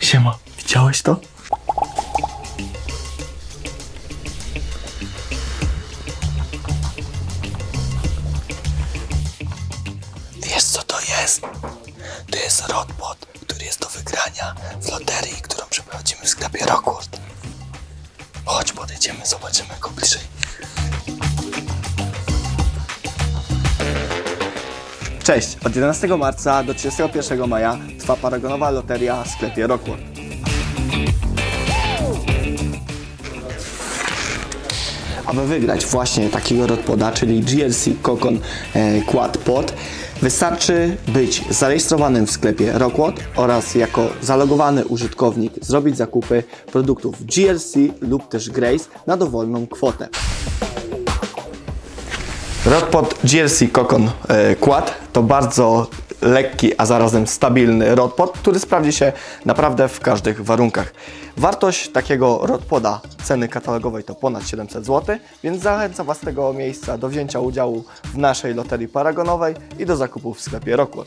Siema, widziałeś to? Wiesz co to jest? To jest robot, który jest do wygrania w loterii, którą przeprowadzimy w sklepie Rockwood. Chodź, podejdziemy, zobaczymy go bliżej. Cześć! Od 11 marca do 31 maja trwa paragonowa loteria w sklepie Rockwood. Aby wygrać właśnie takiego rodpoda, czyli GLC Cocon e, Quad Pod, wystarczy być zarejestrowanym w sklepie Rockwood oraz jako zalogowany użytkownik zrobić zakupy produktów GLC lub też Grace na dowolną kwotę. Rodpod GLC Cocon e, Quad to bardzo lekki, a zarazem stabilny rodpod, który sprawdzi się naprawdę w każdych warunkach. Wartość takiego rodpoda ceny katalogowej to ponad 700 zł, więc zachęcam Was z tego miejsca do wzięcia udziału w naszej loterii paragonowej i do zakupu w sklepie Rockwood.